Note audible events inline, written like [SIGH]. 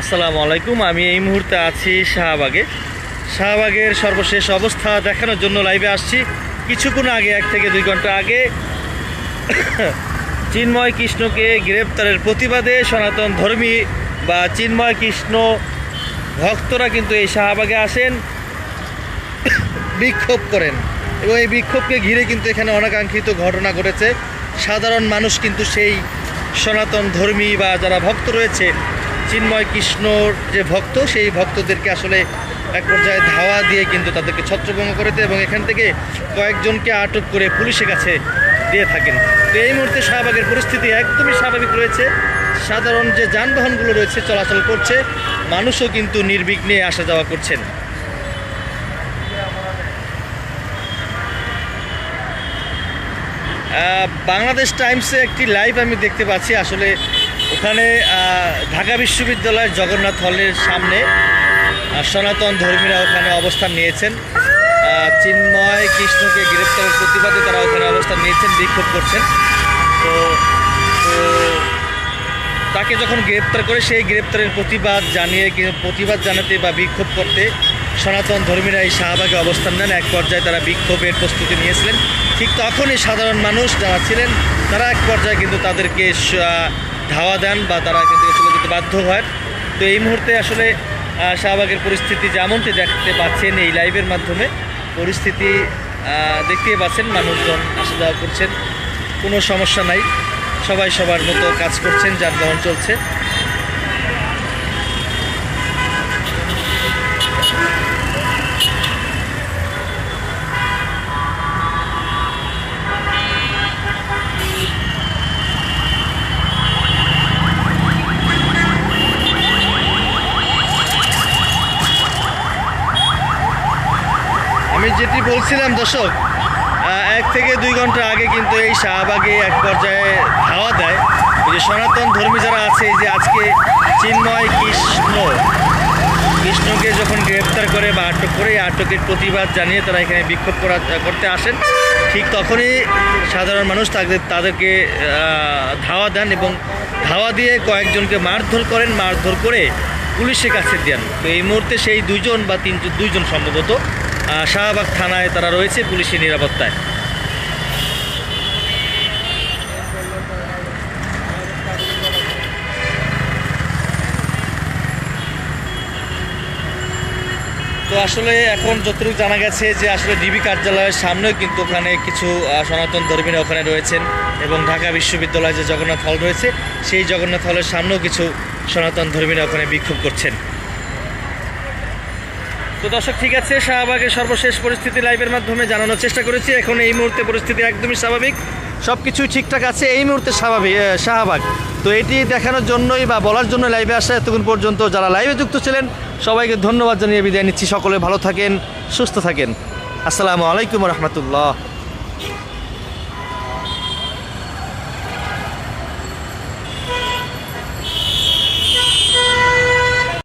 আসসালামু আলাইকুম, আমি এই মুহূর্তে আছি শাহবাগে। শাহবাগের সর্বশেষ অবস্থা দেখানোর জন্য লাইভে আসছি। কিছুক্ষণ আগে, এক থেকে দুই ঘণ্টা আগে, [COUGHS] চিন্ময় কৃষ্ণকে গ্রেপ্তারের প্রতিবাদে সনাতন ধর্মী বা চিন্ময় কৃষ্ণ ভক্তরা কিন্তু এই শাহবাগে আসেন, [COUGHS] বিক্ষোভ করেন। এবং এই বিক্ষোভকে ঘিরে কিন্তু এখানে অনাকাঙ্ক্ষিত ঘটনা ঘটেছে। সাধারণ মানুষ কিন্তু সেই সনাতন ধর্মী বা যারা ভক্ত রয়েছে চিন্ময় কৃষ্ণর যে ভক্ত, সেই ভক্তদেরকে আসলে এক পর্যায়ে ধাওয়া দিয়ে কিন্তু তাদেরকে ছত্রভঙ্গ করেছে এবং এখান থেকে কয়েকজনকে আটক করে পুলিশের কাছে দিয়ে থাকেন। তো এই মুহূর্তে শাহবাগের পরিস্থিতি একদমই স্বাভাবিক রয়েছে। সাধারণ যে যানবাহনগুলো রয়েছে, চলাচল করছে, মানুষও কিন্তু নির্বিঘ্নে আসা যাওয়া করছেন। বাংলাদেশ টাইমসে একটি লাইভ আমি দেখতে পাচ্ছি। আসলে ওখানে ঢাকা বিশ্ববিদ্যালয়ের জগন্নাথ হলের সামনে সনাতন ধর্মীরা ওখানে অবস্থান নিয়েছেন। চিন্ময় কৃষ্ণকে গ্রেপ্তারের প্রতিবাদে তারা ওখানে অবস্থান নিয়েছেন, বিক্ষোভ করছেন। তো তাকে যখন গ্রেপ্তার করে, সেই গ্রেপ্তারের প্রতিবাদ জানিয়ে প্রতিবাদ জানাতে বা বিক্ষোভ করতে সনাতন ধর্মীরা এই শাহবাগে অবস্থান নেন। এক পর্যায়ে তারা বিক্ষোভের প্রস্তুতি নিয়েছিলেন। ঠিক তখনই সাধারণ মানুষ যারা ছিলেন, তারা এক পর্যায়ে কিন্তু তাদেরকে ধাওয়া দেন বা তারা এখান থেকে চলে যেতে বাধ্য হয়। তো এই মুহূর্তে আসলে শাহবাগের পরিস্থিতি যেমনটি দেখতে পাচ্ছেন এই লাইভের মাধ্যমে, পরিস্থিতি দেখতে দেখতেই পাচ্ছেন মানুষজন আসা যাওয়া করছেন। কোনো সমস্যা নাই। সবাই সবার মতো কাজ করছেন, যানবাহন চলছে। আমি যেটি বলছিলাম, দর্শক এক থেকে দুই ঘণ্টা আগে কিন্তু এই শাহবাগে এক পর্যায়ে ধাওয়া দেয়। যে সনাতন ধর্মী যারা আছে যে আজকে চিন্ময় কৃষ্ণ, কৃষ্ণকে যখন গ্রেপ্তার করে বা আটক করে আটকের প্রতিবাদ জানিয়ে তারা এখানে বিক্ষোভ করা, করতে আসেন। ঠিক তখনই সাধারণ মানুষ তাদের, তাদেরকে ধাওয়া দেন এবং ধাওয়া দিয়ে কয়েকজনকে মারধর করেন। মারধর করে পুলিশের কাছে দেন। তো এই মুহূর্তে সেই দুজন বা তিনজন, দুইজন সম্ভবত শাহবাগ থানায় তারা রয়েছে পুলিশের নিরাপত্তায়। তো আসলে এখন যতটুকু জানা গেছে যে আসলে ডিবি কার্যালয়ের সামনেও কিন্তু ওখানে কিছু সনাতন ধর্মীরা ওখানে রয়েছেন এবং ঢাকা বিশ্ববিদ্যালয়ে যে জগন্নাথ হল রয়েছে, সেই জগন্নাথ হলের সামনেও কিছু সনাতন ধর্মীরা ওখানে বিক্ষোভ করছেন। তো দর্শক, ঠিক আছে, শাহবাগের সর্বশেষ পরিস্থিতি লাইভের মাধ্যমে জানানোর চেষ্টা করেছি। এখন এই মুহূর্তে পরিস্থিতি একদমই স্বাভাবিক। সব কিছুই ঠিকঠাক আছে, এই মুহূর্তে স্বাভাবিক শাহবাগ। তো এটি দেখানোর জন্যই বা বলার জন্য লাইভে আসা এতক্ষণ পর্যন্ত যারা লাইভে যুক্ত ছিলেন, সবাইকে ধন্যবাদ জানিয়ে বিদায় নিচ্ছি। সকলে ভালো থাকেন, সুস্থ থাকেন। আসসালামু আলাইকুম রহমতুল্লাহ।